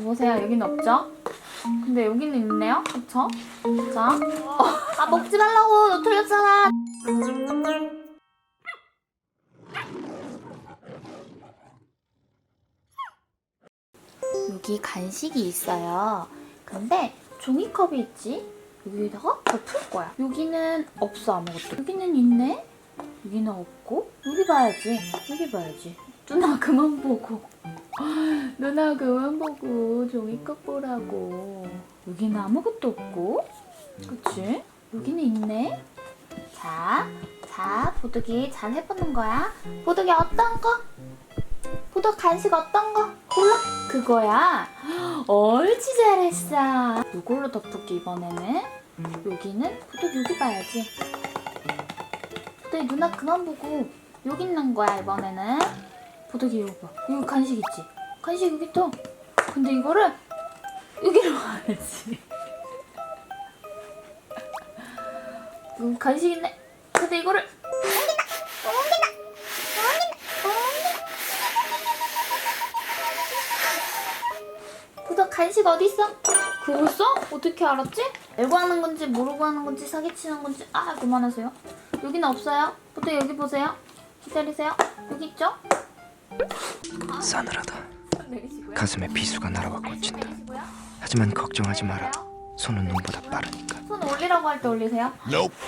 보세요. 여긴 없죠? 근데 여기는 있네요. 그쵸? 자. 어, 아, 먹지 말라고! 너 틀렸잖아! 여기 간식이 있어요. 근데 종이컵이 있지? 여기다가 더풀 거야. 여기는 없어 아무것도. 여기는 있네? 여기는 없고 여기 봐야지. 여기 봐야지. 누나 그만 보고. 누나 그만 보고 종이컵 보라고. 여기는 아무것도 없고. 그치? 여기는 있네. 자, 자, 보드기 잘 해보는 거야. 보드기 어떤 거? 보드 간식 어떤 거? 골라. 그거야. 옳지 잘했어. 이걸로 덮을게 이번에는. 여기는 보드 여기 봐야지. 보드 누나 그만 보고 여기 있는 거야 이번에는. 보드기 이거 봐. 여기 간식 있지? 간식 여기 또. 근데 이거를 여기로 와야지. 여기 간식 있네. 근데 이거를 간식 어디 있어? 그거 써? 어떻게 알았지? 알고 하는 건지 모르고 하는 건지 사기치는 건지 아 그만하세요. 여기는 없어요. 보다 여기 보세요. 기다리세요. 여기 있죠? 싸늘하다. 가슴에 비수가 날아와 꽂힌다. 하지만 걱정하지 마라. 손은 눈보다 빠르니까. 손 올리라고 할 때 올리세요.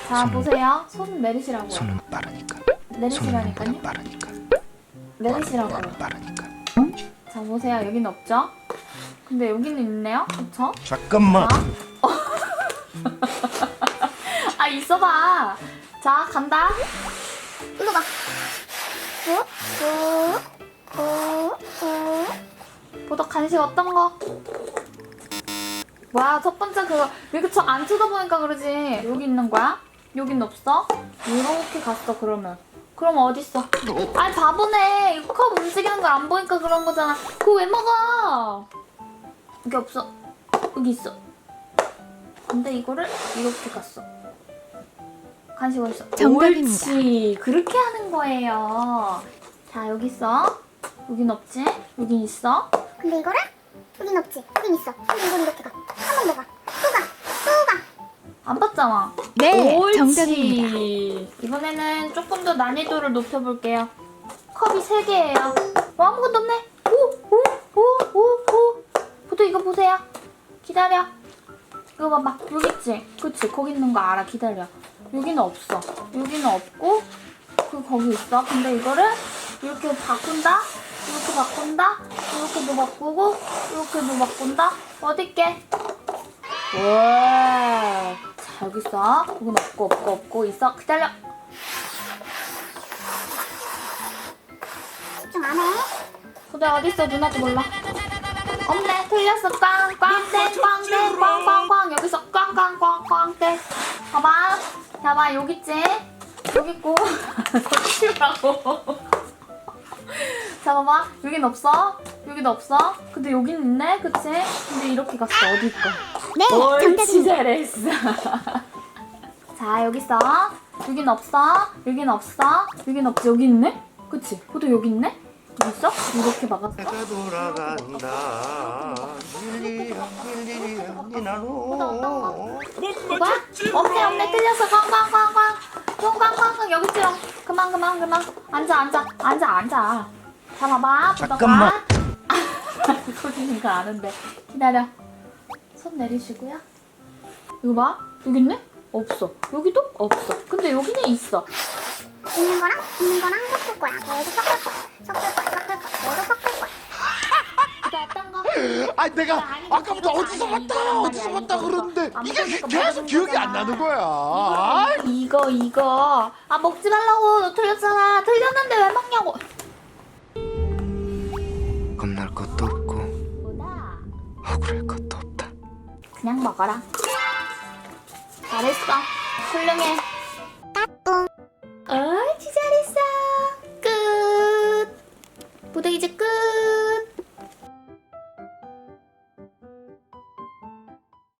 자 손은- 보세요. 손 내리시라고요. 손은 빠르니까. 손은 내리시라니까요. 눈보다 빠르니까. 내리시라고요. 빠르니까. 자 보세요. 여기는 없죠? 근데 여기는 있네요. 그쵸? 잠깐만. 어? 아 있어봐. 자 간다. 이거 봐. 보다 간식 어떤 거? 뭐야 첫 번째 그거 왜 그쵸 안 쳐다보니까 그러지 여기 있는 거야? 여긴 없어? 이렇게 갔어 그러면 그럼 어딨어? 아이 바보네 이거 컵 움직이는 거안 보니까 그런 거잖아 그거 왜 먹어? 여기 없어 여기 있어 근데 이거를 이렇게 갔어. 간식 어딨어? 정답입니다. 옳지. 그렇게 하는 거예요. 자, 여기 있어. 여긴 없지? 여긴 있어. 근데 이거를 여긴 없지 여긴 있어 근데 이건 이렇게 가 한 번 더 가 또 가또가안 봤잖아. 네, 옳지. 정답입니다. 이번에는 조금 더 난이도를 높여볼게요. 컵이 3개예요. 어, 아무것도 없네. 오, 오, 오, 오, 오. 보도 이거 보세요. 기다려. 이거 봐봐. 여기 있지? 그치? 거기 있는 거 알아. 기다려. 여기는 없어. 여기는 없고, 그 거기 있어. 근데 이거를 이렇게 바꾼다? 이렇게 바꾼다? 이렇게도 바꾸고, 이렇게도 바꾼다? 어딨게? 와. 자, 여기 있어. 이건 없고, 없고, 없고 있어. 기다려. 집중 안 해 근데 어딨어? 누나도 몰라. 없네. 틀렸어. 꽝, 꽝, 땡, 꽝, 땡, 꽝, 꽝, 꽝. 여기서 꽝, 꽝, 꽝, 꽝, 땡. 봐봐. 봐봐. 여기 있지? 여기 있고. 치우라고. 자, 봐봐. 여긴 없어. 여긴 없어. 근데 여긴 있네. 그치? 근데 이렇게 갔어. 어디 있고. 네 옳지 잘했어. 자 여기 있어. 여긴 없어. 여긴 없어. 여긴 없지. 여기 있네. 그치? 보도 여기 있네. 여기 있어? 이렇게 막았어. 내가 돌아간다. 없네 없네 틀렸어. 꽝꽝꽝꽝. 꽝꽝꽝꽝 여기 있지롱. 그만 그만 그만. 앉아 앉아 앉아 앉아. 보다가. 잠깐만. 소리는 거 아는데. 기다려. 손 내리시고요. 이거 봐. 여기 있네? 없어. 여기도 없어. 근데 여기는 있어. 있는 거랑 있는 거랑 섞을 거야 계속 섞을 거야 섞을 거야 섞을 거야 계속 섞을 거야 이게 어떤 거? 아 내가 아까부터 어디서 봤다 어디서 봤다 그러는데 이게 계속 기억이 안 나는 거야. 아, 이거 이거 아 먹지 말라고 너 틀렸잖아 틀렸는데 왜 먹냐고 억울할 것도 없다. 그냥 먹어라. 잘했어. 훌륭해